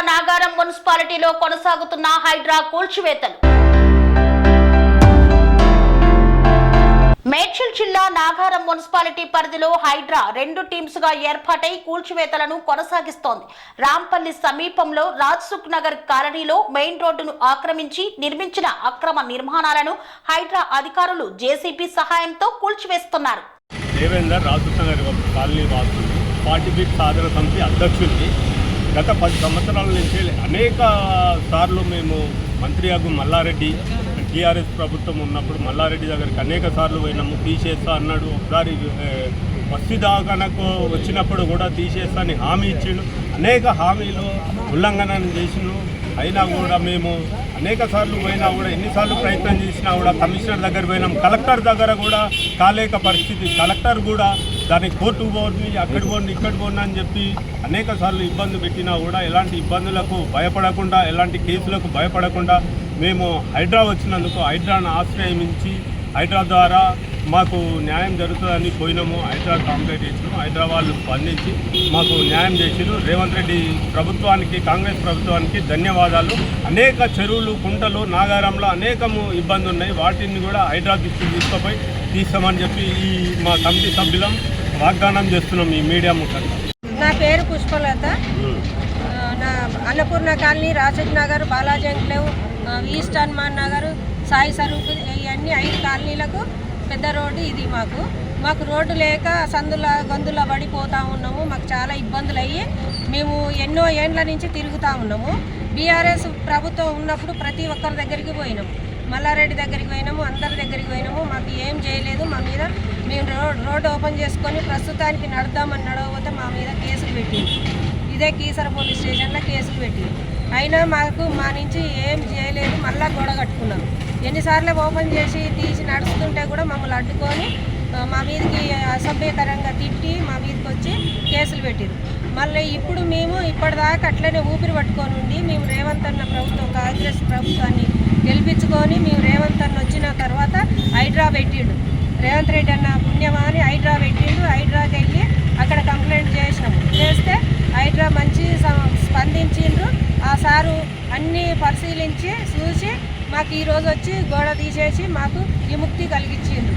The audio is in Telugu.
జిల్లా నాగారం మున్సిపాలిటీలో కొనసాగుతున్న హైడ్రా కూల్చివేతలు. మేడ్చల్ జిల్లా నాగారం మున్సిపాలిటీ పరిధిలో హైడ్రా రెండు టీమ్స్గా ఏర్పాటై కూల్చివేతలను కొనసాగిస్తోంది. రాంపల్లి సమీపంలో రాజ్సుఖ్ నగర్ కాలనీలో మెయిన్ రోడ్డును ఆక్రమించి నిర్మించిన అక్రమ నిర్మాణాలను హైడ్రా అధికారులు జేసీబీ సహాయంతో కూల్చివేస్తున్నారు. దేవేందర్ రాజునగర్ కాలనీ వాసు ఫార్టీ బీట్ సాధన సమితి అధ్యక్షుడిని గత పది సంవత్సరాల నుంచి అనేక సార్లు మేము మంత్రి మల్లారెడ్డి టీఆర్ఎస్ ప్రభుత్వం ఉన్నప్పుడు మల్లారెడ్డి దగ్గరికి అనేక సార్లు పోయినాము. తీసేస్తా అన్నాడు. ఒకసారి ఏ, బస్సు దాకానకు వచ్చినప్పుడు కూడా తీసేస్తా అని హామీ ఇచ్చిండు. అనేక హామీలు ఉల్లంఘన చేసిండు. అయినా కూడా మేము అనేక సార్లు పోయినా కూడా ఎన్నిసార్లు ప్రయత్నం చేసినా కూడా కమిషనర్ దగ్గర పోయినాం. కలెక్టర్ దగ్గర కూడా కాలేక పరిస్థితి. కలెక్టర్ కూడా దానికి కోర్టు పోండి అక్కడ పోండి ఇక్కడ పోండి అని చెప్పి అనేక సార్లు ఇబ్బంది పెట్టినా కూడా ఎలాంటి ఇబ్బందులకు భయపడకుండా ఎలాంటి కేసులకు భయపడకుండా మేము హైడ్రా వచ్చినందుకు హైడ్రాను ఆశ్రయించి హైడ్రా ద్వారా మాకు న్యాయం జరుగుతుందని పోయినాము. హైడ్రా కాంప్లైంట్ చేసినాము. హైదరాబాద్ స్పందించి మాకు న్యాయం చేసిరు. రేవంత్ రెడ్డి ప్రభుత్వానికి కాంగ్రెస్ ప్రభుత్వానికి ధన్యవాదాలు. అనేక చెరువులు కుంటలు నాగారంలో అనేకము ఇబ్బందులు ఉన్నాయి. వాటిని కూడా హైడ్రా దృష్టికి తీసుకుపోయి తీస్తామని చెప్పి ఈ మా కమిటీ సభ్యులం వాగ్దానం చేస్తున్నాం ఈ మీడియా ముఖంగా. నా పేరు పుష్పలత. నా Annapurna colony Rajak Nagar Balaji enclave east Hanuman Nagar Sai Saroop ఇవన్నీ ఐదు కాలనీలకు పెద్ద రోడ్డు ఇది మాకు. మాకు రోడ్డు లేక సందుల గొంతుల పడిపోతూ ఉన్నాము. మాకు చాలా ఇబ్బందులు అయ్యి మేము ఎన్నో ఏండ్ల నుంచి తిరుగుతూ ఉన్నాము. బీఆర్ఎస్ ప్రభుత్వం ఉన్నప్పుడు ప్రతి ఒక్కరి దగ్గరికి పోయినాము మల్లారెడ్డి దగ్గరికి పోయినాము అందరి దగ్గరికి పోయినాము. మాకు ఏం చేయలేదు మా మీద మేము రోడ్ రోడ్డు ఓపెన్ చేసుకొని ప్రస్తుతానికి నడుద్దామని నడవకపోతే మా మీద కేసులు పెట్టింది ఇదే కీసర పోలీస్ స్టేషన్లో కేసులు పెట్టి అయినా మాకు మా నుంచి ఏం చేయలేదు మళ్ళా గొడవ కట్టుకున్నాం. ఎన్నిసార్లు ఓపెన్ చేసి తీసి నడుస్తుంటే కూడా మమ్మల్ని అడ్డుకొని మా మీదకి అసభ్యకరంగా తిట్టి మా మీదకి వచ్చి కేసులు పెట్టారు మళ్ళీ ఇప్పుడు మేము ఇప్పటిదాకా అట్లనే ఊపిరి పట్టుకొని ఉండి మేము రేవంత్ అన్న ప్రభుత్వం కాంగ్రెస్ ప్రభుత్వాన్ని గెలిపించుకొని మేము రేవంత్ అన్న వచ్చిన తర్వాత హైడ్రా పెట్టిండు. రేవంత్ రెడ్డి అన్న పుణ్యమా అని హైడ్రా పెట్టిండు. హైడ్రాకి వెళ్ళి అక్కడ కంప్లైంట్ చేసినాము. చేస్తే హైడ్రా మంచి స్పందించిండ్రు ఆ సారు అన్నీ పరిశీలించి చూసి మాకు ఈరోజు వచ్చి గోడ తీసేసి మాకు విముక్తి కలిగించిండ్రు